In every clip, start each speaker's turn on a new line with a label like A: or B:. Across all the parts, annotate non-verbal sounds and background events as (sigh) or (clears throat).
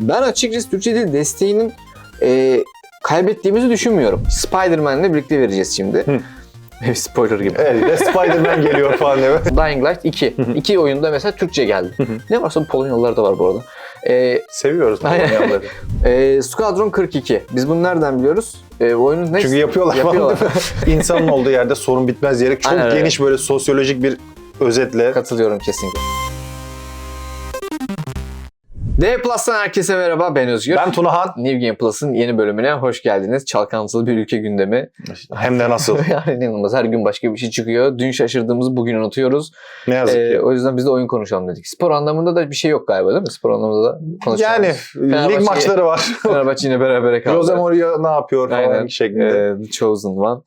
A: Ben açıkçası Türkçe dil desteğinin e, kaybettiğimizi düşünmüyorum. Spider-Man'le birlikte vereceğiz şimdi. (laughs) Spoiler gibi.
B: Evet, ve Spider-Man geliyor falan diye. (laughs)
A: Dying Light 2. İki oyunda mesela Türkçe geldi. ne varsa Polonyalılar da var bu arada. E,
B: Seviyoruz. Polonyalıları. (laughs)
A: e, Squadron 42. Biz bunu nereden biliyoruz? E, oyunun ne?
B: Çünkü yapıyorlar,
A: Yapıyorlar.
B: falan. İnsanın olduğu yerde sorun bitmez diyerek çok
A: Aynen
B: geniş böyle sosyolojik bir özetle.
A: Katılıyorum kesinlikle. D Plus'tan herkese merhaba ben Özgür.
B: Ben Tunahan.
A: New Game Plus'ın yeni bölümüne hoş geldiniz. Çalkantılı bir ülke gündemi.
B: Hem de nasıl. (laughs)
A: yani inanılmaz her gün başka bir şey çıkıyor. Dün şaşırdığımızı bugün unutuyoruz.
B: Ne yazık
A: Ee,
B: ki.
A: o yüzden biz de oyun konuşalım dedik. Spor anlamında da bir şey yok galiba değil mi? Spor anlamında da konuşalım.
B: Yani lig maçları var. (laughs)
A: Fenerbahçe yine berabere kaldı.
B: Jose Mourinho ne yapıyor falan
A: Aynen.
B: şeklinde.
A: Ee, Chosen One.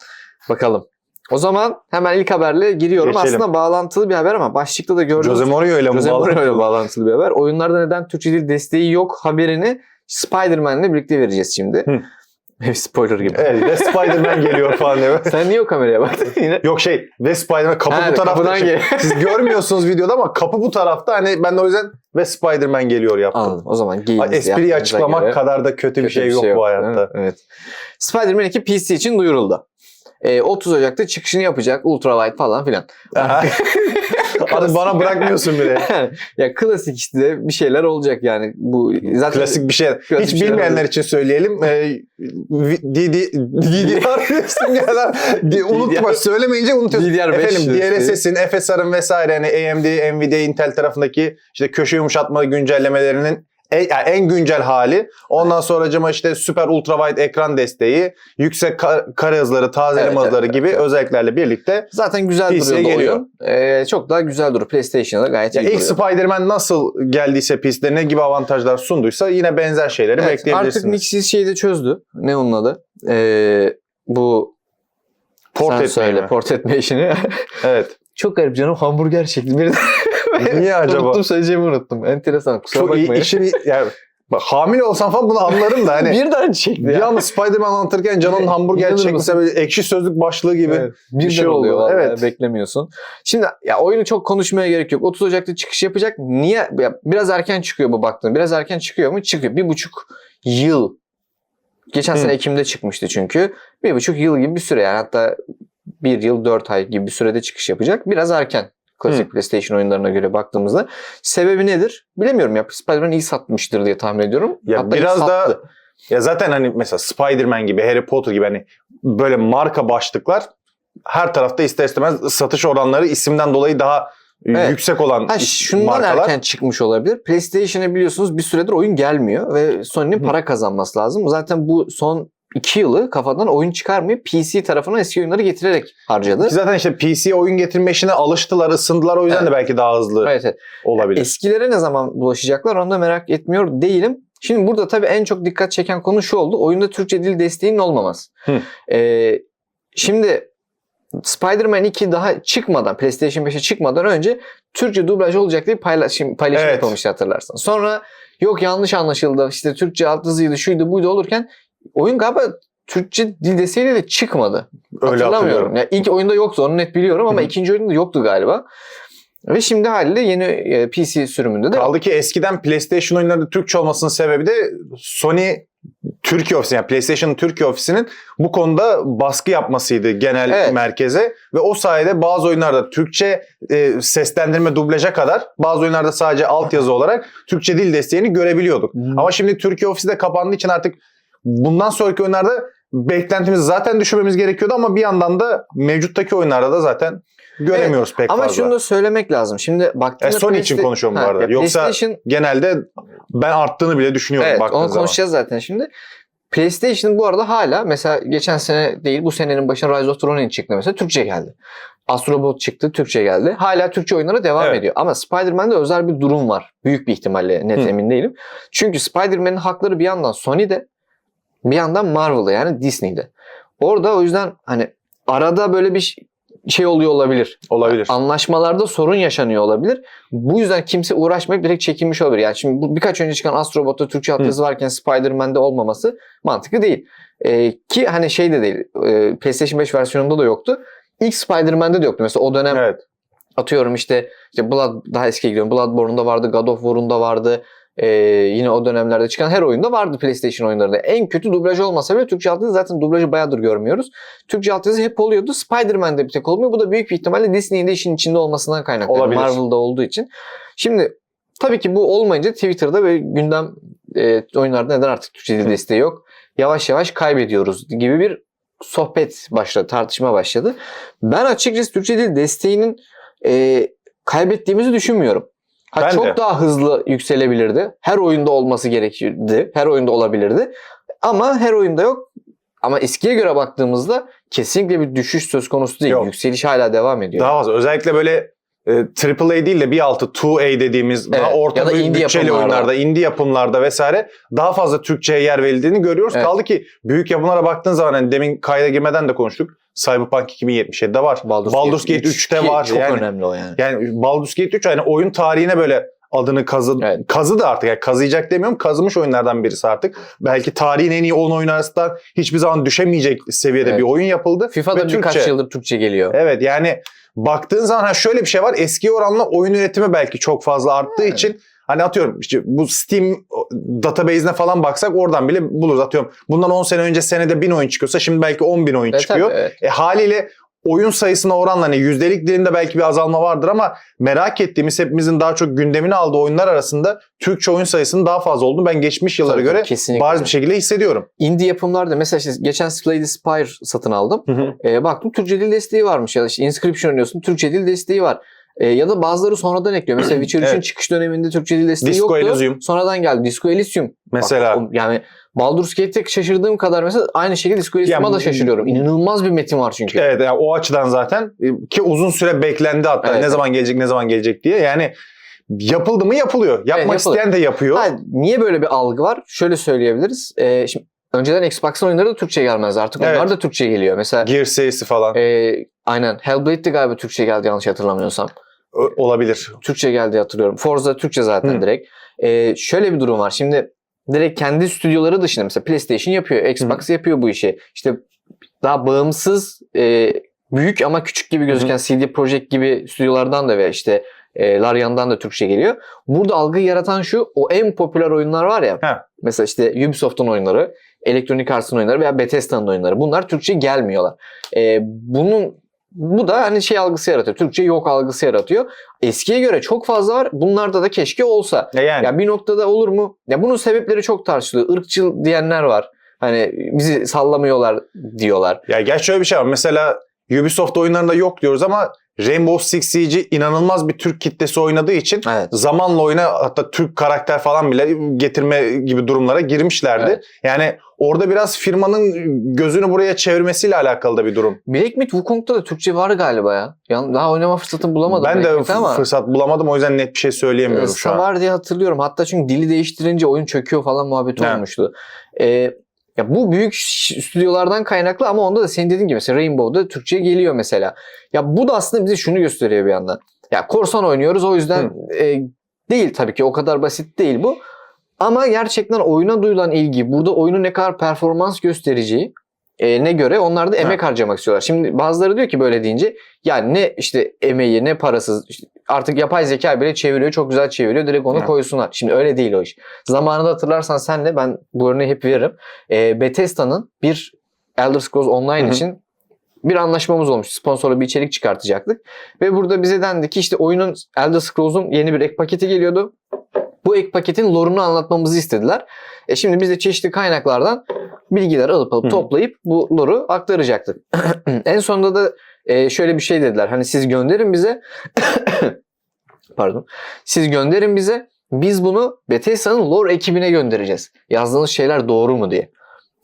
A: Bakalım. O zaman hemen ilk haberle giriyorum.
B: Geçelim.
A: Aslında bağlantılı bir haber ama başlıkta da gördüğünüz
B: Jose Mourinho ile
A: Jose? Mourinho ile bağlantılı bir haber. Oyunlarda neden Türkçe dil desteği yok haberini Spider-Man'le birlikte vereceğiz şimdi. (laughs) Spoiler gibi.
B: Evet ve Spider-Man geliyor falan diye. (laughs)
A: Sen niye o kameraya baktın (laughs) yine?
B: Yok şey ve Spider-Man kapı
A: Ha,
B: bu tarafta. Şey, Siz görmüyorsunuz videoda ama kapı bu tarafta. Hani ben de o yüzden ve Spider-Man geliyor yaptım.
A: Anladım. O zaman
B: Ay,
A: giyinizi
B: Espriyi açıklamak
A: göre
B: kadar da kötü, bir
A: kötü
B: şey yok bu
A: değil mi?
B: hayatta.
A: Evet. Spider-Man 2 PC için duyuruldu. Ee, 30 Ocak'ta çıkışını yapacak. Ultralight falan filan. (laughs)
B: Hadi bana bırakmıyorsun bile. (laughs)
A: Yani, ya klasik işte bir şeyler olacak yani. Bu zaten
B: Klasik bir şey.
A: Klasik
B: Hiç
A: bir
B: bilmeyenler
A: olabilir.
B: için söyleyelim. Ee, DDR. (laughs) Di- Unutma söylemeyince unutuyorsun.
A: DDR5
B: Efendim. DLSS'in, FSR'ın vesaire hani AMD, Nvidia, Intel tarafındaki işte köşe yumuşatma güncellemelerinin en, yani en güncel hali. Ondan sonra işte süper ultrawide ekran desteği, yüksek ka- kare hızları, tazeleme
A: Evet,
B: hızları
A: evet,
B: gibi
A: evet.
B: özelliklerle birlikte
A: zaten güzel
B: PC'ye
A: duruyor
B: geliyor.
A: Ee, çok daha güzel duruyor. PlayStation'da gayet
B: ya
A: iyi
B: ilk
A: duruyor.
B: Spider-Man nasıl geldiyse PC'de ne gibi avantajlar sunduysa yine benzer şeyleri
A: Evet,
B: bekleyebilirsiniz.
A: artık Nixis şeyi de çözdü. Ne onun adı? Ee, bu
B: Port
A: sen
B: etmeyi
A: söyle
B: mi?
A: port etme işini.
B: Evet. (laughs)
A: çok garip canım hamburger şekli bir
B: Niye acaba?
A: unuttum söyleyeceğimi unuttum. Enteresan kusura
B: Çok iyi
A: bakmayın.
B: işini (laughs) yani bak, hamile olsam falan bunu anlarım da hani (laughs)
A: bir tane şekli
B: bir
A: ya.
B: anda Spider-Man anlatırken canın
A: Evet, (laughs)
B: hamburger
A: mısın?
B: böyle ekşi sözlük başlığı gibi.
A: Evet,
B: bir
A: bir
B: şey
A: oluyor vallahi
B: Evet.
A: beklemiyorsun. Şimdi ya oyunu çok konuşmaya gerek yok. 30 Ocak'ta çıkış yapacak. Niye? Ya, biraz erken çıkıyor bu baktığın. Biraz erken çıkıyor mu? Çıkıyor. Bir buçuk yıl. Geçen
B: Hı.
A: sene Ekim'de çıkmıştı çünkü. Bir buçuk yıl gibi bir süre yani hatta bir yıl dört ay gibi bir sürede çıkış yapacak. Biraz erken. Klasik
B: Hı.
A: PlayStation oyunlarına göre baktığımızda. Sebebi nedir? Bilemiyorum ya. Spider-Man iyi satmıştır diye tahmin ediyorum.
B: Ya
A: Hatta
B: biraz da. Ya zaten hani mesela Spider-Man gibi, Harry Potter gibi hani böyle marka başlıklar her tarafta ister istemez satış oranları isimden dolayı daha
A: Evet.
B: yüksek olan
A: Ha, şundan
B: markalar.
A: erken çıkmış olabilir. PlayStation'a biliyorsunuz bir süredir oyun gelmiyor ve Sony'nin para kazanması lazım. Zaten bu son iki yılı kafadan oyun çıkarmayıp PC tarafına eski oyunları getirerek harcadı.
B: Ki zaten işte PC oyun getirme işine alıştılar, ısındılar. O yüzden
A: Evet.
B: de belki daha hızlı
A: Evet, evet.
B: olabilir.
A: Eskilere ne zaman bulaşacaklar onu da merak etmiyor değilim. Şimdi burada tabii en çok dikkat çeken konu şu oldu. Oyunda Türkçe dil desteğinin olmaması.
B: Hı.
A: Ee, şimdi Spider-Man 2 daha çıkmadan, PlayStation 5'e çıkmadan önce Türkçe dublaj olacak diye paylaşım, paylaşım
B: Evet.
A: yapılmıştı hatırlarsan. Sonra yok yanlış anlaşıldı, işte Türkçe alt hızıydı, şuydu buydu olurken oyun galiba Türkçe dil desteğiyle de çıkmadı.
B: Öyle
A: Hatırlamıyorum. Ya ilk oyunda yoktu onu net biliyorum ama ikinci oyunda yoktu galiba. Ve şimdi haliyle yeni e, PC sürümünde de
B: Kaldı ki eskiden PlayStation oyunlarında Türkçe olmasının sebebi de Sony Türkiye ofisi yani PlayStation'ın Türkiye ofisinin bu konuda baskı yapmasıydı genel
A: Evet.
B: merkeze ve o sayede bazı oyunlarda Türkçe e, seslendirme dublaja kadar bazı oyunlarda sadece altyazı olarak Türkçe dil desteğini görebiliyorduk.
A: Hmm.
B: Ama şimdi Türkiye ofisi de kapandığı için artık bundan sonraki oyunlarda beklentimizi zaten düşürmemiz gerekiyordu ama bir yandan da mevcuttaki oyunlarda da zaten göremiyoruz pek
A: Ama
B: fazla.
A: şunu da söylemek lazım. Şimdi baktığında
B: E, Sony için
A: Playsta-
B: konuşuyorum bu
A: Ha,
B: arada.
A: ya
B: Yoksa
A: PlayStation
B: genelde ben arttığını bile düşünüyorum
A: evet
B: baktığın
A: onu
B: zaman.
A: konuşacağız zaten şimdi. PlayStation bu arada hala mesela geçen sene değil bu senenin başına Rise of Ronin çıktı mesela Türkçe geldi. Astrobot çıktı Türkçe geldi. Hala Türkçe oyunlara devam
B: Evet.
A: ediyor. Ama Spider-Man'de özel bir durum var. Büyük bir ihtimalle net
B: Hı.
A: emin değilim. Çünkü Spider-Man'in hakları bir yandan Sony'de bir yandan Marvel'da yani Disney'de. Orada o yüzden hani arada böyle bir şey oluyor olabilir.
B: Olabilir.
A: Anlaşmalarda sorun yaşanıyor olabilir. Bu yüzden kimse uğraşmayıp direkt çekinmiş olabilir. Yani şimdi bu birkaç önce çıkan Astrobot'ta Türkçe altyazı varken Spider-Man'de olmaması mantıklı değil. Ee, ki hani şey de değil. e, PlayStation 5 versiyonunda da yoktu. İlk Spider-Man'de de yoktu. Mesela o dönem
B: Evet.
A: atıyorum işte, işte Blood daha eskiye gidiyorum. Bloodborne'da vardı, God of War'unda vardı. Ee, yine o dönemlerde çıkan her oyunda vardı PlayStation oyunlarında. En kötü dublaj olmasa bile Türkçe altyazı zaten dublajı bayağıdır görmüyoruz. Türkçe altyazı hep oluyordu. Spider-Man'de bir tek olmuyor. Bu da büyük bir ihtimalle Disney'in de işin içinde olmasından kaynaklı.
B: Olabilir.
A: Marvel'da olduğu için. Şimdi tabii ki bu olmayınca Twitter'da böyle gündem e, oyunlarda neden artık Türkçe dil desteği yok? Yavaş yavaş kaybediyoruz gibi bir sohbet başladı, tartışma başladı. Ben açıkçası Türkçe dil desteğinin e, kaybettiğimizi düşünmüyorum. Ha,
B: Ben
A: çok
B: de.
A: daha hızlı yükselebilirdi. Her oyunda olması gerekirdi. Her oyunda olabilirdi. Ama her oyunda yok. Ama eskiye göre baktığımızda kesinlikle bir düşüş söz konusu değil.
B: Yok.
A: Yükseliş hala devam ediyor.
B: Daha fazla. Özellikle böyle e, AAA değil de bir altı 2A dediğimiz daha
A: Evet,
B: orta
A: ya da
B: büyük
A: indie
B: bütçeli
A: yapımlarda.
B: oyunlarda, indie yapımlarda vesaire daha fazla Türkçe'ye yer verildiğini görüyoruz.
A: Evet.
B: Kaldı ki büyük yapımlara baktığın zaman hani demin kayda girmeden de konuştuk. Cyberpunk 2077'de var. Baldur's Gate 3'te
A: ki
B: var.
A: Çok
B: Yani-
A: önemli o yani.
B: Yani Baldur's Gate 3 hani oyun tarihine böyle adını kazı,
A: Evet.
B: kazı da artık. Yani kazıyacak demiyorum. Kazımış oyunlardan birisi artık. Belki tarihin en iyi 10 oyun arasından hiçbir zaman düşemeyecek seviyede
A: Evet.
B: bir oyun yapıldı.
A: FIFA'da birkaç
B: Türkçe.
A: yıldır Türkçe geliyor.
B: Evet yani baktığın zaman ha şöyle bir şey var. Eski oranla oyun üretimi belki çok fazla arttığı
A: Evet.
B: için hani atıyorum işte bu Steam database'ine falan baksak oradan bile buluruz. Atıyorum bundan 10 sene önce senede 1000 oyun çıkıyorsa şimdi belki 10 bin oyun
A: E,
B: çıkıyor.
A: tabii, evet.
B: E, haliyle oyun sayısına oranla hani yüzdelik dilimde belki bir azalma vardır ama merak ettiğimiz hepimizin daha çok gündemini aldığı oyunlar arasında Türkçe oyun sayısının daha fazla olduğunu ben geçmiş yıllara
A: Tabii,
B: göre
A: kesinlikle.
B: bariz bir şekilde hissediyorum.
A: Indie yapımlarda mesela işte geçen Slay the Spire satın aldım.
B: Hı hı.
A: E, baktım Türkçe dil desteği varmış ya da işte Inscription oynuyorsun Türkçe dil desteği var. E, ya da bazıları sonradan ekliyor. Mesela (clears throat) Witcher 3'ün
B: Evet.
A: çıkış döneminde Türkçe dil desteği
B: Disco
A: yoktu.
B: Elysium.
A: Sonradan geldi. Disco Elysium.
B: Mesela
A: Bak, yani Baldur's Gate'te şaşırdığım kadar mesela aynı şekilde Disco Elysium'a
B: Ya,
A: da şaşırıyorum. İnanılmaz bir metin var çünkü.
B: Evet yani o açıdan zaten e, ki uzun süre beklendi hatta
A: Evet,
B: ne
A: evet.
B: zaman gelecek ne zaman gelecek diye. Yani yapıldı mı yapılıyor. Yapmak
A: yapılıyor.
B: isteyen de yapıyor.
A: Ha, niye böyle bir algı var? Şöyle söyleyebiliriz. E, şimdi önceden Xbox'ın oyunları da Türkçe gelmez. Artık
B: Evet.
A: onlar da Türkçe geliyor. Mesela
B: Gear serisi falan
A: e, aynen Hellblade'de galiba Türkçe geldi yanlış hatırlamıyorsam.
B: Olabilir.
A: Türkçe geldi hatırlıyorum. Forza Türkçe zaten
B: Hı.
A: direkt. Ee, şöyle bir durum var. Şimdi direkt kendi stüdyoları dışında mesela PlayStation yapıyor, Xbox yapıyor bu işi. İşte daha bağımsız e, büyük ama küçük gibi gözüken CD Projekt gibi stüdyolardan da ve işte e, Larian'dan da Türkçe geliyor. Burada algıyı yaratan şu o en popüler oyunlar var ya.
B: Ha.
A: Mesela işte Ubisoft'un oyunları, Electronic Arts'ın oyunları veya Bethesda'nın oyunları. Bunlar Türkçe gelmiyorlar. E, bunun bu da hani şey algısı yaratıyor. Türkçe yok algısı yaratıyor. Eskiye göre çok fazla var. Bunlarda da keşke olsa.
B: E yani
A: Ya bir noktada olur mu? Ya bunun sebepleri çok tartışılıyor. Irkçıl diyenler var. Hani bizi sallamıyorlar diyorlar.
B: Ya gerçi şöyle bir şey var. Mesela Ubisoft oyunlarında yok diyoruz ama Rainbow Six Siege'i inanılmaz bir Türk kitlesi oynadığı için
A: Evet.
B: zamanla oyuna hatta Türk karakter falan bile getirme gibi durumlara girmişlerdi.
A: Evet.
B: Yani orada biraz firmanın gözünü buraya çevirmesiyle alakalı da bir durum.
A: Black Myth Wukong'da da Türkçe var galiba ya. Yani daha oynama fırsatını bulamadım.
B: ben
A: Black
B: de
A: ama
B: fırsat bulamadım o yüzden net bir şey söyleyemiyorum şu an.
A: var diye hatırlıyorum. Hatta çünkü dili değiştirince oyun çöküyor falan muhabbeti
B: Evet.
A: olmuştu. Ee, ya bu büyük stüdyolardan kaynaklı ama onda da senin dediğin gibi mesela Rainbow'da Türkçe geliyor mesela. Ya bu da aslında bize şunu gösteriyor bir yandan. Ya korsan oynuyoruz o yüzden e, değil tabii ki o kadar basit değil bu. Ama gerçekten oyuna duyulan ilgi, burada oyunun ne kadar performans göstereceği e, ne göre onlar da emek harcamak istiyorlar. Şimdi bazıları diyor ki böyle deyince ya ne işte emeği ne parası işte artık yapay zeka bile çeviriyor çok güzel çeviriyor direkt onu
B: Hı.
A: koysunlar. Şimdi öyle değil o iş. Zamanında hatırlarsan senle ben bu örneği hep veririm. E, Bethesda'nın bir Elder Scrolls Online
B: Hı hı.
A: için bir anlaşmamız olmuş. Sponsorlu bir içerik çıkartacaktık. Ve burada bize dendi ki işte oyunun Elder Scrolls'un yeni bir ek paketi geliyordu. Bu ek paketin lore'unu anlatmamızı istediler. E şimdi biz de çeşitli kaynaklardan bilgiler alıp alıp
B: Hı.
A: toplayıp bu lore'u aktaracaktık. (clears throat) en sonunda da e, şöyle bir şey dediler. Hani siz gönderin bize (coughs) pardon. Siz gönderin bize biz bunu Bethesda'nın lore ekibine göndereceğiz. Yazdığınız şeyler doğru mu diye.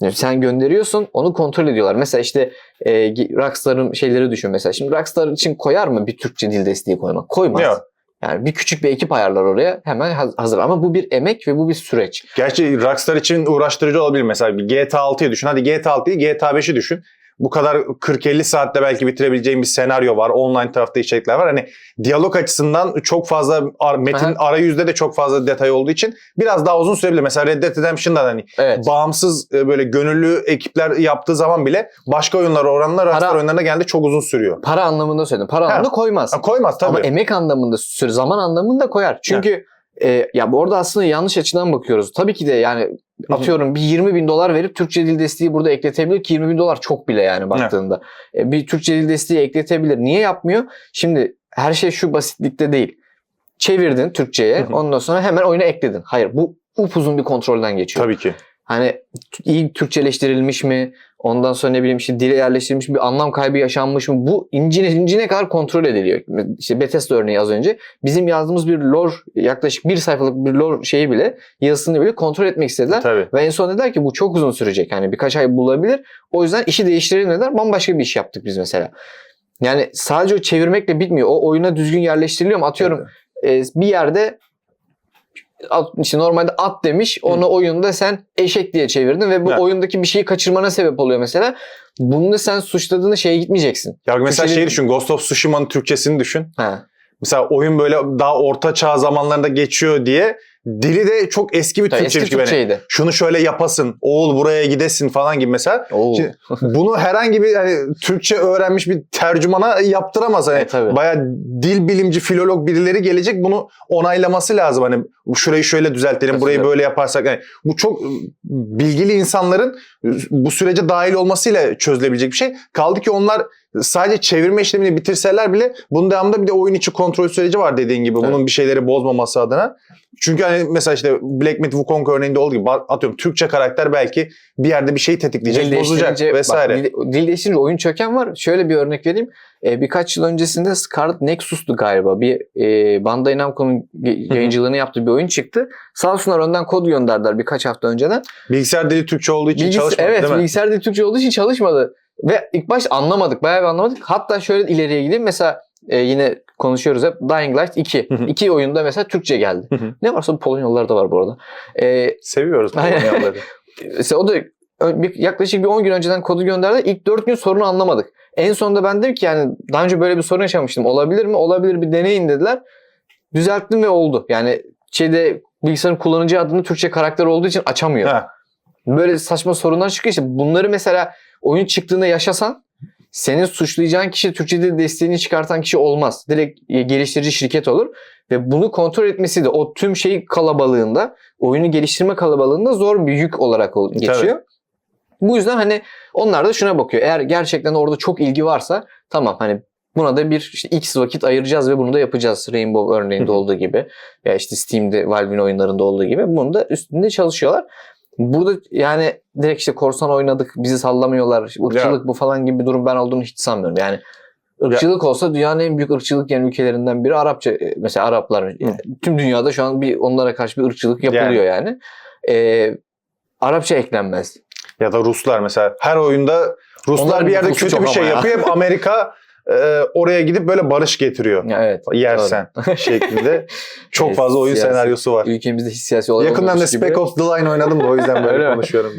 A: Yani sen gönderiyorsun onu kontrol ediyorlar. Mesela işte e, Rockstar'ın şeyleri düşün mesela. Şimdi Rockstar için koyar mı bir Türkçe dil desteği koymak? Koymaz.
B: Yok.
A: Yani bir küçük bir ekip ayarlar oraya hemen haz- hazır. Ama bu bir emek ve bu bir süreç.
B: Gerçi Rockstar için uğraştırıcı olabilir. Mesela bir GTA 6'yı düşün. Hadi GTA 6'yı GTA 5'i düşün. Bu kadar 40-50 saatte belki bitirebileceğin bir senaryo var. Online tarafta içerikler var. Hani diyalog açısından çok fazla ar- metin
A: Aha.
B: arayüzde de çok fazla detay olduğu için biraz daha uzun sürebilir. Mesela Red Dead Redemption'da da hani
A: Evet.
B: bağımsız e, böyle gönüllü ekipler yaptığı zaman bile başka oyunlara oranla Rockstar
A: Para-
B: oyunlarına geldi çok uzun sürüyor.
A: Para anlamında söyledim. Para
B: Ha.
A: anlamında koymaz.
B: Ha, koymaz tabii.
A: Ama emek anlamında, zaman anlamında koyar. Çünkü e, ya bu orada aslında yanlış açıdan bakıyoruz. Tabii ki de yani atıyorum bir 20 bin dolar verip Türkçe dil desteği burada ekletebilir ki 20 bin dolar çok bile yani baktığında. E, bir Türkçe dil desteği ekletebilir. Niye yapmıyor? Şimdi her şey şu basitlikte değil. Çevirdin Türkçe'ye ondan sonra hemen oyuna ekledin. Hayır bu upuzun bir kontrolden geçiyor.
B: Tabii ki.
A: Hani iyi Türkçeleştirilmiş mi? Ondan sonra ne bileyim işte dile yerleştirilmiş mi? Bir anlam kaybı yaşanmış mı? Bu incine, incine kadar kontrol ediliyor. İşte Bethesda örneği az önce. Bizim yazdığımız bir lore yaklaşık bir sayfalık bir lore şeyi bile yazısını bile kontrol etmek istediler.
B: Tabii.
A: Ve en son dediler ki bu çok uzun sürecek. Yani birkaç ay bulabilir. O yüzden işi değiştirelim dediler. Bambaşka bir iş yaptık biz mesela. Yani sadece o çevirmekle bitmiyor. O oyuna düzgün yerleştiriliyor mu? Atıyorum e, bir yerde işte normalde at demiş onu oyunda sen eşek diye çevirdin ve bu
B: Ha.
A: oyundaki bir şeyi kaçırmana sebep oluyor mesela. Bunu da sen suçladığında şeye gitmeyeceksin.
B: Ya mesela
A: Türkçe'de-
B: şey düşün. Ghost of Tsushima'nın Türkçesini düşün.
A: Ha.
B: Mesela oyun böyle daha orta çağ zamanlarında geçiyor diye dili de çok eski bir
A: Tabii
B: Türkçe
A: eski
B: gibi. Hani
A: Türkçeydi.
B: şunu şöyle yapasın, oğul buraya gidesin falan gibi mesela. Şimdi Bunu herhangi bir hani Türkçe öğrenmiş bir tercümana yaptıramaz. Hani
A: E,
B: bayağı dil bilimci, filolog birileri gelecek bunu onaylaması lazım. Hani şurayı şöyle düzeltelim, burayı
A: Katılıyorum.
B: böyle yaparsak. Yani bu çok bilgili insanların bu sürece dahil olmasıyla çözülebilecek bir şey. Kaldı ki onlar sadece çevirme işlemini bitirseler bile bunun devamında bir de oyun içi kontrol süreci var dediğin gibi.
A: Evet.
B: Bunun bir şeyleri bozmaması adına. Çünkü hani mesela işte Black Myth Wukong örneğinde olduğu gibi atıyorum Türkçe karakter belki bir yerde bir şey tetikleyecek,
A: Dil
B: bozacak vesaire.
A: Bak, dil, dil değiştirince oyun çöken var. Şöyle bir örnek vereyim. Ee, birkaç yıl öncesinde Scarlet Nexus'tu galiba. Bir e, Bandai Namco'nun yayıncılığını yaptığı bir oyun çıktı. Sağ olsunlar önden kod gönderdiler birkaç hafta önceden.
B: Bilgisayar dili Türkçe olduğu için
A: Bilgis-
B: çalışmadı
A: evet,
B: değil mi?
A: bilgisayar dili Türkçe olduğu için çalışmadı. Ve ilk baş anlamadık. Bayağı bir anlamadık. Hatta şöyle ileriye gideyim. Mesela e, yine konuşuyoruz hep. Dying Light 2.
B: Hı hı.
A: 2 oyunda mesela Türkçe geldi. Ne varsa bu Polonyalılar da var bu arada. E,
B: Seviyoruz. Polonyalıları. (laughs)
A: Mesela o da bir, yaklaşık bir 10 gün önceden kodu gönderdi. İlk 4 gün sorunu anlamadık. En sonunda ben dedim ki yani daha önce böyle bir sorun yaşamıştım. Olabilir mi? Olabilir bir deneyin dediler. Düzelttim ve oldu. Yani şeyde bilgisayarın kullanıcı adını Türkçe karakter olduğu için açamıyor.
B: Ha.
A: Böyle saçma sorunlar çıkıyor. İşte bunları mesela oyun çıktığında yaşasan senin suçlayacağın kişi Türkçe dil desteğini çıkartan kişi olmaz. Direkt e, geliştirici şirket olur. Ve bunu kontrol etmesi de o tüm şey kalabalığında, oyunu geliştirme kalabalığında zor bir yük olarak ol- geçiyor. Bu yüzden hani onlar da şuna bakıyor. Eğer gerçekten orada çok ilgi varsa tamam hani buna da bir işte X vakit ayıracağız ve bunu da yapacağız. Rainbow örneğinde olduğu gibi ya işte Steam'de Valve'in oyunlarında olduğu gibi bunu da üstünde çalışıyorlar. Burada yani direkt işte korsan oynadık bizi sallamıyorlar ırkçılık bu falan gibi bir durum ben olduğunu hiç sanmıyorum. Yani ırkçılık olsa dünyanın en büyük ırkçılık yani ülkelerinden biri Arapça e, mesela Araplar yani tüm dünyada şu an bir onlara karşı bir ırkçılık yapılıyor yani. Ee, Arapça eklenmez.
B: Ya da Ruslar mesela her oyunda Ruslar
A: Onların
B: bir yerde
A: nüfusu
B: kötü bir şey
A: ya.
B: yapıyor. Hep Amerika (laughs) e, oraya gidip böyle barış getiriyor.
A: Evet.
B: Yersen şeklinde. (laughs) Çok
A: Evet,
B: fazla oyun
A: siyasi.
B: senaryosu var.
A: Ülkemizde hiç siyasi olay
B: Yakından da. Spec Ops The Line oynadım da o yüzden (laughs)
A: Öyle
B: böyle konuşuyorum.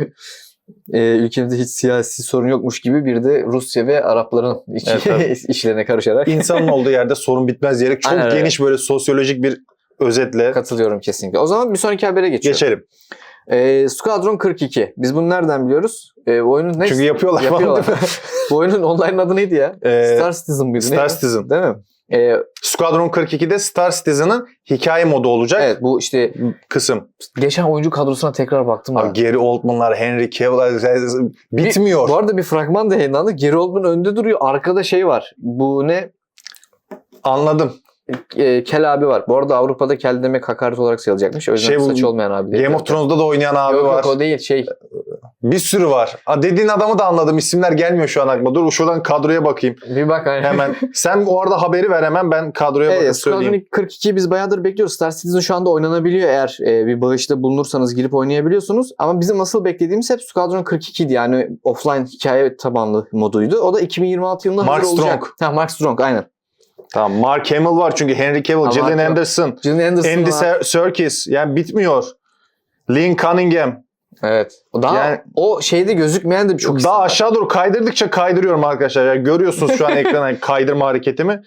A: e, ülkemizde hiç siyasi sorun yokmuş gibi bir de Rusya ve Arapların iç-
B: Evet, (laughs)
A: işlerine karışarak
B: İnsanın olduğu yerde sorun bitmez diyerek çok
A: Aynen
B: geniş böyle sosyolojik bir özetle
A: katılıyorum kesinlikle. O zaman bir sonraki habere geçiyorum.
B: geçelim.
A: E, Squadron 42. Biz bunu nereden biliyoruz? E, oyunun ne?
B: Çünkü yapıyorlar,
A: Yapıyorlar. bu oyunun online adı neydi ya?
B: Ee,
A: Star Citizen mıydı?
B: Star
A: neydi?
B: Citizen.
A: Değil mi? E,
B: Squadron 42'de Star Citizen'ın hikaye modu olacak
A: evet bu işte
B: kısım.
A: geçen oyuncu kadrosuna tekrar baktım.
B: Abi
A: ben.
B: Gary Oldman'lar, Henry Cavill bitmiyor.
A: Bu arada bir fragman da yayınlandı. Gary Oldman önde duruyor. Arkada şey var. Bu ne?
B: Anladım.
A: E, kel abi var. Bu arada Avrupa'da kel demek hakaret olarak sayılacakmış. O yüzden
B: Şey bu,
A: saçı olmayan abi.
B: Game of Thrones'da da oynayan abi
A: yok,
B: var.
A: Yok o değil şey.
B: Bir sürü var. Aa, dediğin adamı da anladım. İsimler gelmiyor şu an aklıma. Dur şuradan kadroya bakayım.
A: Bir bak hani.
B: Hemen. (laughs) Sen o arada haberi ver hemen ben kadroya bakıp
A: Evet,
B: söyleyeyim.
A: Squadron 42'yi biz bayağıdır bekliyoruz. Star Citizen şu anda oynanabiliyor eğer e, bir bağışta bulunursanız girip oynayabiliyorsunuz. Ama bizim asıl beklediğimiz hep Squadron 42'ydi. Yani offline hikaye tabanlı moduydu. O da 2026 yılında
B: Mark
A: hazır olacak.
B: Strong.
A: Ha, Mark Strong aynen.
B: Tamam. Mark Hamill var çünkü Henry Cavill,
A: Ha,
B: Gillian Anderson,
A: Gillian Anderson
B: Andy
A: var.
B: Ser- Serkis. Yani bitmiyor. Lynn Cunningham.
A: Evet. O Daha
B: Yani-
A: o şeyde gözükmeyen de çok
B: Daha
A: isim var.
B: aşağı doğru kaydırdıkça kaydırıyorum arkadaşlar. Yani görüyorsunuz şu an (laughs) ekrana kaydırma hareketimi.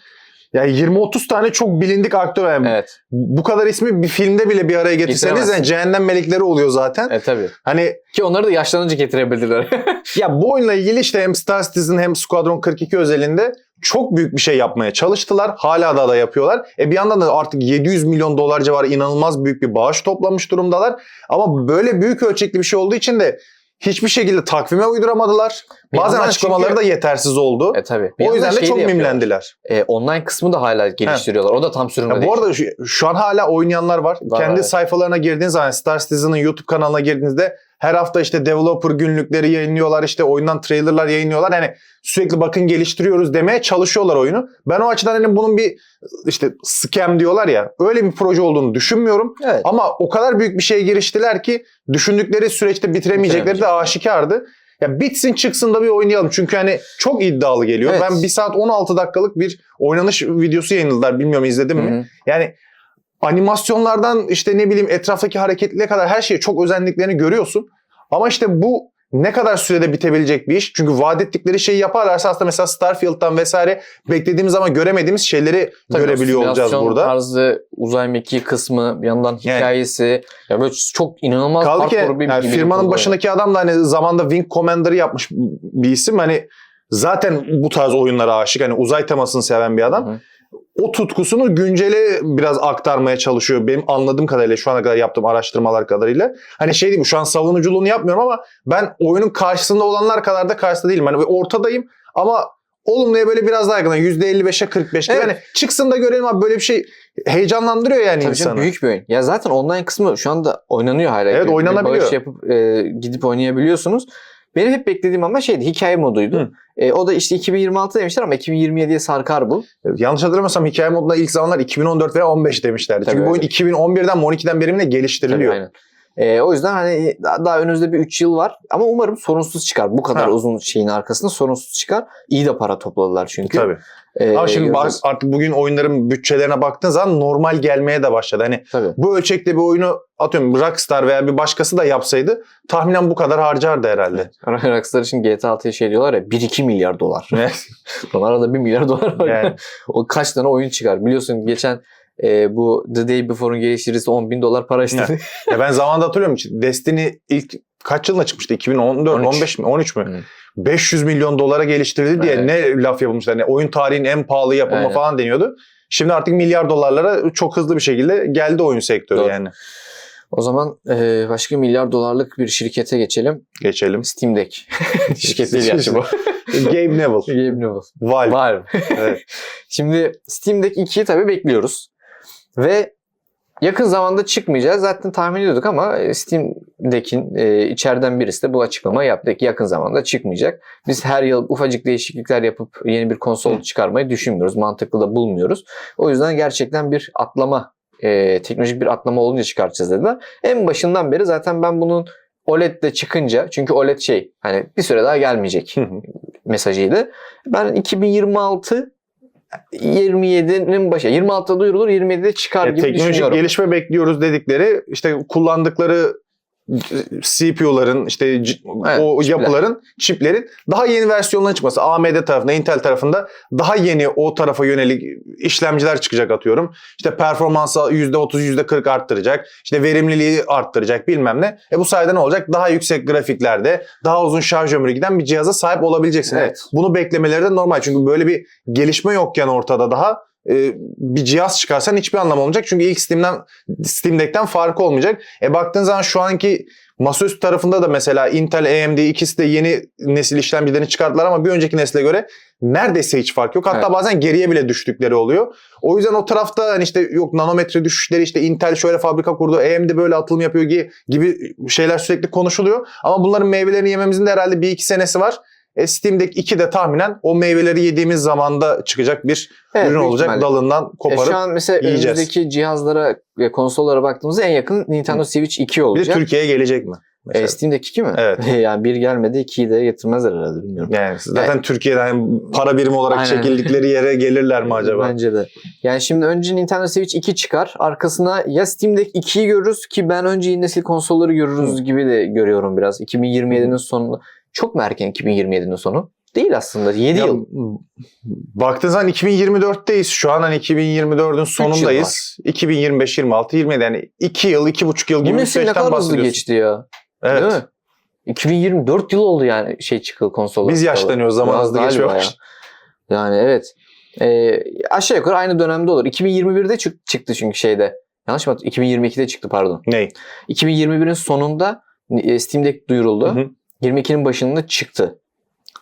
B: Yani 20-30 tane çok bilindik aktör. Yani
A: Evet.
B: Bu kadar ismi bir filmde bile bir araya getirseniz yani cehennem melekleri oluyor zaten.
A: E tabii.
B: Hani
A: Ki onları da yaşlanınca getirebildiler. (laughs)
B: ya bu oyunla ilgili işte hem Star Citizen hem Squadron 42 özelinde çok büyük bir şey yapmaya çalıştılar. Hala da da yapıyorlar. E bir yandan da artık 700 milyon dolar civarı inanılmaz büyük bir bağış toplamış durumdalar. Ama böyle büyük ölçekli bir şey olduğu için de hiçbir şekilde takvime uyduramadılar.
A: Bir
B: Bazen
A: yandan
B: açıklamaları
A: çünkü-
B: da yetersiz oldu.
A: e tabii. Bir
B: o yüzden de
A: şey
B: çok
A: yapıyorlar.
B: mimlendiler.
A: E, online kısmı da hala geliştiriyorlar. O da tam sürümde
B: Ya
A: değil.
B: bu arada şu, şu an hala oynayanlar var.
A: Var,
B: Kendi
A: evet.
B: sayfalarına girdiğiniz zaman Star Citizen'ın YouTube kanalına girdiğinizde her hafta işte developer günlükleri yayınlıyorlar. işte oyundan trailerlar yayınlıyorlar. Yani sürekli bakın geliştiriyoruz demeye çalışıyorlar oyunu. Ben o açıdan hani bunun bir işte scam diyorlar ya öyle bir proje olduğunu düşünmüyorum.
A: Evet.
B: Ama o kadar büyük bir şeye giriştiler ki düşündükleri süreçte bitiremeyecekleri de aşikardı. Ya bitsin çıksın da bir oynayalım. Çünkü hani çok iddialı geliyor.
A: Evet.
B: Ben 1 saat 16 dakikalık bir oynanış videosu yayınladılar. Bilmiyorum izledin mi?
A: Hı hı.
B: Yani animasyonlardan işte ne bileyim etraftaki hareketliliğe kadar her şeye çok özendiklerini görüyorsun. Ama işte bu ne kadar sürede bitebilecek bir iş? Çünkü vaat ettikleri şeyi yaparlarsa aslında mesela Starfield'dan vesaire beklediğimiz ama göremediğimiz şeyleri
A: Tabii
B: görebiliyor olacağız burada.
A: tarzı uzay mekiği kısmı bir yandan
B: Yani-
A: hikayesi ya böyle çok inanılmaz
B: Kaldı ki
A: bir
B: yani firmanın başındaki adam da hani zamanda Wing Commander'ı yapmış bir isim. Hani zaten bu tarz oyunlara aşık. Hani uzay temasını seven bir adam.
A: Hı hı.
B: O tutkusunu güncele biraz aktarmaya çalışıyor. Benim anladığım kadarıyla şu ana kadar yaptığım araştırmalar kadarıyla. Hani şey diyeyim şu an savunuculuğunu yapmıyorum ama ben oyunun karşısında olanlar kadar da karşısında değilim. Hani ortadayım ama olumluya böyle biraz daha yakın. Yani %55'e 45 gibi.
A: Evet.
B: Hani çıksın da görelim abi böyle bir şey heyecanlandırıyor yani
A: Tabii
B: insanı.
A: canım büyük bir oyun. Ya zaten online kısmı şu anda oynanıyor hala.
B: Evet, oynanabiliyor.
A: bağış yapıp e, gidip oynayabiliyorsunuz. Benim hep beklediğim ama şeydi hikaye moduydu.
B: Hı.
A: E, o da işte 2026 demişler ama 2027'ye sarkar bu.
B: Yanlış hatırlamıyorsam hikaye modunda ilk zamanlar 2014 veya 15 demişlerdi.
A: Tabii
B: Çünkü bu oyun
A: öyle.
B: 2011'den mi 12'den beri geliştiriliyor.
A: Tabii, aynen. E, o yüzden hani daha, daha önümüzde bir 3 yıl var ama umarım sorunsuz çıkar. Bu kadar
B: Ha.
A: uzun şeyin arkasında sorunsuz çıkar. İyi de para topladılar çünkü.
B: Tabii.
A: E,
B: Ama şimdi bak, artık bugün oyunların bütçelerine baktığın zaman normal gelmeye de başladı. Hani
A: Tabii.
B: bu ölçekte bir oyunu atıyorum Rockstar veya bir başkası da yapsaydı tahminen bu kadar harcardı herhalde.
A: Rockstar için GTA 6'ya şey diyorlar ya 1-2 milyar dolar. Onlara da 1 milyar dolar var.
B: Yani. (laughs)
A: o kaç tane oyun çıkar. Biliyorsun geçen e, bu The Day Before'un geliştiricisi 10 bin dolar para istedi.
B: ya ben zamanında hatırlıyorum. (laughs) Destiny ilk kaç yılında çıkmıştı? 2014,
A: 13.
B: 15 mi? 13 mü?
A: Hı.
B: 500 milyon dolara geliştirildi diye
A: Evet.
B: ne laf yapılmışlar. Ne oyun tarihinin en pahalı yapımı
A: Aynen.
B: falan deniyordu. Şimdi artık milyar dolarlara çok hızlı bir şekilde geldi oyun sektörü
A: Doğru.
B: yani.
A: o zaman e, başka milyar dolarlık bir şirkete geçelim.
B: Geçelim.
A: Steam Deck. (laughs) Şirket değil gerçi bu.
B: Gabe (laughs) Neville.
A: Game Level.
B: Valve.
A: Var.
B: Evet. (laughs)
A: Şimdi Steam Deck 2'yi tabii bekliyoruz. Ve yakın zamanda çıkmayacağız. Zaten tahmin ediyorduk ama e, Steam Deck'in e, içeriden birisi de bu açıklamayı yaptı ki yakın zamanda çıkmayacak. Biz her yıl ufacık değişiklikler yapıp yeni bir konsol
B: Hı.
A: çıkarmayı düşünmüyoruz. Mantıklı da bulmuyoruz. O yüzden gerçekten bir atlama, e, teknolojik bir atlama olunca çıkartacağız dediler. En başından beri zaten ben bunun OLED de çıkınca çünkü OLED şey hani bir süre daha gelmeyecek mesajıydı. Ben 2026 27'nin başı. 26'da duyurulur 27'de çıkar
B: E,
A: gibi
B: teknolojik
A: düşünüyorum.
B: gelişme bekliyoruz dedikleri işte kullandıkları CPU'ların işte
A: Evet,
B: o
A: çipler.
B: yapıların çiplerin daha yeni versiyonlarına çıkması. AMD tarafında, Intel tarafında daha yeni o tarafa yönelik işlemciler çıkacak atıyorum. İşte performansı %30 %40 arttıracak. İşte verimliliği arttıracak bilmem ne. E bu sayede ne olacak? Daha yüksek grafiklerde, daha uzun şarj ömrü giden bir cihaza sahip olabileceksin.
A: Evet.
B: Evet. Bunu beklemeleri de normal. Çünkü böyle bir gelişme yokken ortada daha e, bir cihaz çıkarsan hiçbir anlamı olmayacak. Çünkü ilk Steam'den Steam Deck'ten farkı olmayacak. E baktığın zaman şu anki masaüstü tarafında da mesela Intel, AMD ikisi de yeni nesil işlemcilerini çıkarttılar ama bir önceki nesile göre neredeyse hiç fark yok. Hatta
A: Evet.
B: bazen geriye bile düştükleri oluyor. O yüzden o tarafta hani işte yok nanometre düşüşleri işte Intel şöyle fabrika kurdu, AMD böyle atılım yapıyor gibi şeyler sürekli konuşuluyor. Ama bunların meyvelerini yememizin de herhalde bir iki senesi var. E, Steam Deck 2 de tahminen o meyveleri yediğimiz zamanda çıkacak bir
A: Evet,
B: ürün olacak.
A: ihtimalle.
B: Dalından
A: E,
B: koparıp.
A: şu an mesela
B: yiyeceğiz.
A: önümüzdeki cihazlara ve konsollara baktığımızda en yakın Nintendo Switch 2
B: bir de
A: olacak.
B: Türkiye'ye gelecek mi? Mesela.
A: E, Steam Deck 2 mi?
B: Evet. (laughs)
A: yani bir gelmedi 2'yi de getirmezler herhalde bilmiyorum.
B: Yani zaten Türkiye'den para birimi olarak
A: Aynen.
B: çekildikleri yere gelirler mi (laughs) acaba?
A: Bence de. Yani şimdi önce Nintendo Switch 2 çıkar. Arkasına ya Steam Deck 2'yi görürüz ki ben önce yeni nesil konsolları görürüz gibi de görüyorum biraz. 2027'nin sonu. Çok mu erken 2027'nin sonu? değil aslında. 7
B: Ya,
A: yıl.
B: Baktığın zaman 2024'teyiz. Şu an hani 2024'ün sonundayız. 2025, 26, 27 yani 2 yıl, 2,5 yıl gibi
A: Bu
B: bir
A: nesil ne
B: süreçten
A: kadar
B: bahsediyorsun.
A: geçti ya.
B: Evet.
A: Değil mi? 2024 yıl oldu yani şey çıkılı konsollar.
B: Biz yaşlanıyoruz zaman hızlı
A: galiba
B: geçmiyor.
A: ya. Yani evet. Ee, aşağı yukarı aynı dönemde olur. 2021'de çık- çıktı çünkü şeyde. Yanlış mı? hatırlıyorum? 2022'de çıktı pardon.
B: Ney?
A: 2021'in sonunda e, Steam'de duyuruldu.
B: Hı hı.
A: 22'nin başında çıktı.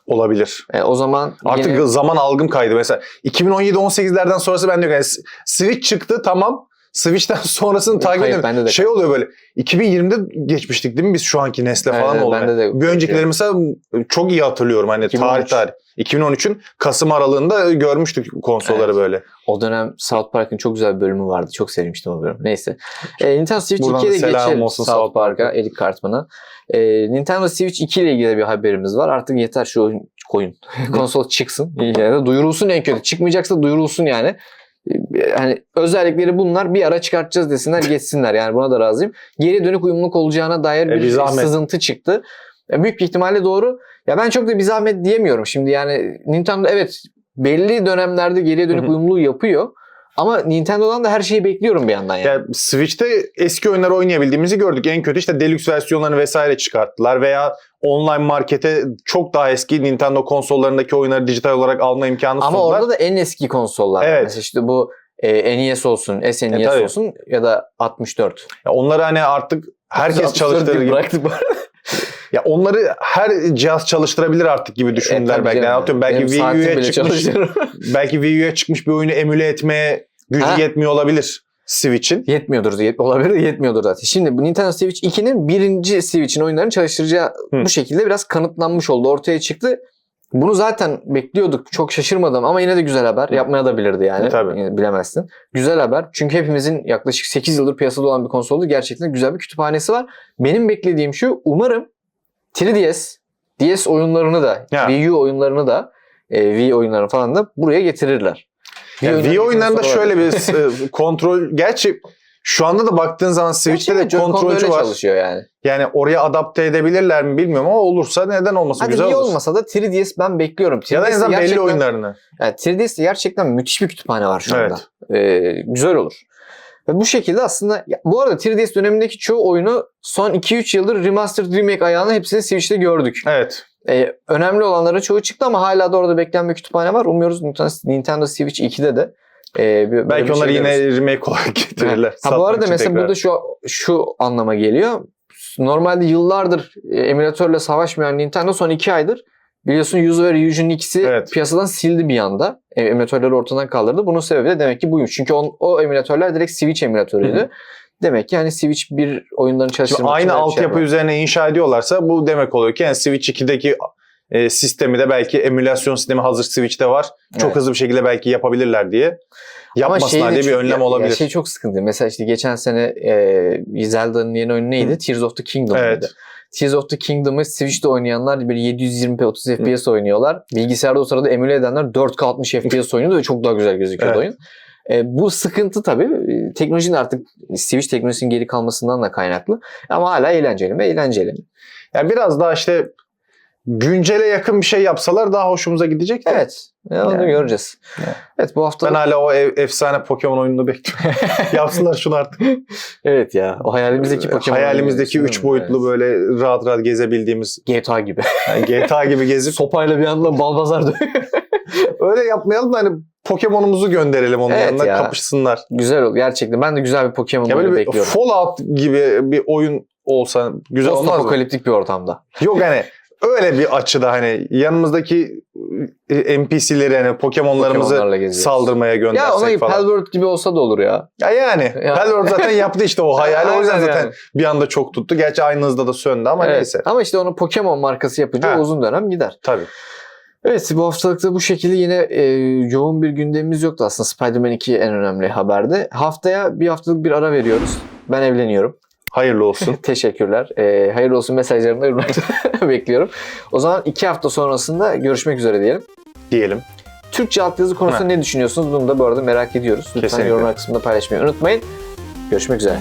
B: Olabilir.
A: E, o zaman
B: Artık
A: yine-
B: zaman algım kaydı. Mesela 2017-18'lerden sonrası ben diyorum yani Switch çıktı tamam. Switch'ten (laughs) sonrasını takip ediyorum.
A: bende de
B: Şey oluyor böyle 2020'de geçmiştik değil mi biz şu anki nesle
A: Evet,
B: falan
A: evet,
B: oldu.
A: bende de-
B: Bir öncekileri mesela çok iyi hatırlıyorum hani
A: 2013.
B: tarih tarih. 2013'ün Kasım aralığında görmüştük konsolları
A: Evet.
B: böyle.
A: O dönem South Park'ın çok güzel bir bölümü vardı. Çok sevmiştim o bölümü. Neyse. E, Nintendo Switch
B: Buradan
A: 2'ye de
B: selam
A: geçelim
B: olsun
A: South, Park'a. Eric Cartman'a. E, Nintendo Switch 2 ile ilgili bir haberimiz var. Artık yeter şu oyun koyun. (laughs) Konsol çıksın. Yani duyurulsun en kötü. Çıkmayacaksa duyurulsun yani. E, Hani özellikleri bunlar bir ara çıkartacağız desinler geçsinler yani buna da razıyım. Geri dönük uyumluluk olacağına dair
B: E,
A: bir
B: bir zahmet.
A: sızıntı çıktı. E, büyük bir ihtimalle doğru. Ya ben çok da bir zahmet diyemiyorum şimdi yani Nintendo evet belli dönemlerde geriye dönük uyumluluğu yapıyor. Ama Nintendo'dan da her şeyi bekliyorum bir yandan yani.
B: Ya Switch'te eski oyunları oynayabildiğimizi gördük. En kötü işte deluxe versiyonlarını vesaire çıkarttılar veya online markete çok daha eski Nintendo konsollarındaki oyunları dijital olarak alma imkanı
A: Ama
B: sundular.
A: orada da en eski konsollar.
B: Evet.
A: Mesela işte bu e, NES olsun, SNES
B: E, tabii.
A: olsun ya da 64.
B: Ya onları hani artık herkes
A: 64
B: çalıştırır gibi.
A: Bıraktık.
B: Ya onları her cihaz çalıştırabilir artık gibi düşündüler
A: E,
B: belki. Yani atıyorum belki
A: Benim
B: Wii
A: saatim
B: U'ya
A: bile
B: çıkmış, (laughs) belki Wii U'ya çıkmış bir oyunu emüle etmeye gücü
A: Ha.
B: yetmiyor olabilir Switch'in.
A: Yetmiyordur. Yet, olabilir yetmiyordur zaten. Şimdi bu Nintendo Switch 2'nin birinci Switch'in oyunlarını çalıştıracağı
B: Hı.
A: bu şekilde biraz kanıtlanmış oldu. Ortaya çıktı. Bunu zaten bekliyorduk. Çok şaşırmadım ama yine de güzel haber. Yapmaya da bilirdi yani.
B: E, tabii.
A: Yine Bilemezsin. Güzel haber. Çünkü hepimizin yaklaşık 8 yıldır piyasada olan bir konsoldu. Gerçekten güzel bir kütüphanesi var. Benim beklediğim şu. Umarım 3DS, DS oyunlarını da,
B: Ya.
A: Wii U oyunlarını da, e, Wii oyunlarını falan da buraya getirirler.
B: Yani
A: oyunları
B: Wii oyunlarında şöyle bir (laughs) e, kontrol... Gerçi şu anda da baktığın zaman Switch'te de
A: Joy-Con
B: kontrolcü var.
A: çalışıyor yani.
B: Yani oraya adapte edebilirler mi bilmiyorum ama olursa neden olmasın
A: Hadi
B: güzel olur.
A: olmasa da 3DS ben bekliyorum. 3DS
B: Ya da en azından belli oyunlarını.
A: Yani 3DS'de gerçekten müthiş bir kütüphane var şu
B: Evet.
A: anda. Ee, güzel olur. Ve bu şekilde aslında bu arada 3DS dönemindeki çoğu oyunu son 2-3 yıldır remastered remake ayağını hepsini Switch'te gördük.
B: Evet.
A: Ee, önemli olanların çoğu çıktı ama hala da orada bekleyen bir kütüphane var. Umuyoruz Nintendo, Switch 2'de de e, bir-
B: Belki onları
A: şey
B: yine remake olarak getirirler.
A: Ha, bu arada mesela
B: tekrar.
A: burada şu şu anlama geliyor. Normalde yıllardır e, emülatörle savaşmayan Nintendo son iki aydır biliyorsun Yuzu ve Ryuji'nin ikisi
B: Evet.
A: piyasadan sildi bir anda. E, emülatörleri ortadan kaldırdı. Bunun sebebi de demek ki buymuş. Çünkü on, o emülatörler direkt Switch emülatörüydü. Demek ki yani Switch bir oyunların
B: Şimdi
A: çalıştırmak
B: aynı
A: için öyle bir
B: altyapı
A: şey var.
B: üzerine inşa ediyorlarsa bu demek oluyor ki yani Switch 2'deki e, sistemi de belki emülasyon sistemi hazır Switch'te var. Çok
A: Evet.
B: hızlı bir şekilde belki yapabilirler diye. Yapmasınlar diye bir önlem
A: ya-
B: olabilir.
A: Ya şey çok sıkıntı. Mesela işte geçen sene e, Zelda'nın yeni oyunu neydi?
B: Hı.
A: Tears of the Kingdom.
B: Evet.
A: mıydı? Tears of the Kingdom'ı Switch'te oynayanlar böyle 720p 30 FPS oynuyorlar. Bilgisayarda o sırada emüle edenler 4K 60 FPS oynuyordu ve çok daha güzel gözüküyordu
B: Evet.
A: oyun. E, bu sıkıntı tabii e, teknolojinin artık Switch teknolojisinin geri kalmasından da kaynaklı. Ama hala eğlenceli mi? Eğlenceli.
B: Yani biraz daha işte güncele yakın bir şey yapsalar daha hoşumuza gidecek de.
A: Evet. Ya, onu
B: Yani.
A: göreceğiz.
B: Yani.
A: Evet bu hafta
B: Ben hala o ev- efsane Pokemon oyununu bekliyorum. (laughs) Yapsınlar şunu artık.
A: evet ya o hayalimizdeki Pokemon
B: Hayalimizdeki. 3 boyutlu böyle rahat rahat gezebildiğimiz
A: GTA gibi.
B: yani GTA gibi gezip
A: Sopayla bir anda balbazar (laughs)
B: öyle yapmayalım da hani Pokemon'umuzu gönderelim onun
A: Evet
B: yanına
A: ya.
B: kapışsınlar.
A: Güzel olur gerçekten. Ben de güzel bir Pokemon
B: Ya böyle bir
A: bekliyorum.
B: Fallout gibi bir oyun olsa güzel
A: Post
B: olmaz mı?
A: apokaliptik bir ortamda.
B: Yok hani öyle bir açıda hani yanımızdaki e, NPC'leri hani Pokemon'larımızı
A: Pokemon'larla geziyoruz.
B: saldırmaya
A: Ya
B: göndersek
A: ona gibi
B: falan.
A: Palworld gibi olsa da olur ya.
B: Ya yani. (laughs)
A: Ya.
B: Palworld zaten yaptı işte o (laughs) hayali. o yüzden zaten
A: yani.
B: bir anda çok tuttu. Gerçi aynı hızda da söndü ama
A: Evet.
B: neyse.
A: Ama işte onu Pokemon markası yapınca
B: Ha.
A: uzun dönem gider.
B: Tabii.
A: Evet bu haftalıkta bu şekilde yine e, yoğun bir gündemimiz yoktu aslında. Spider-Man 2 en önemli haberde. Haftaya bir haftalık bir ara veriyoruz. Ben evleniyorum.
B: Hayırlı olsun. (laughs)
A: Teşekkürler. E, hayırlı olsun mesajlarını da yorumlarda (laughs) bekliyorum. O zaman iki hafta sonrasında görüşmek üzere diyelim.
B: diyelim.
A: Türkçe altyazı konusunda ne düşünüyorsunuz? Bunu da bu arada merak ediyoruz. Lütfen
B: Kesinlikle.
A: yorumlar kısmında paylaşmayı unutmayın. Görüşmek üzere.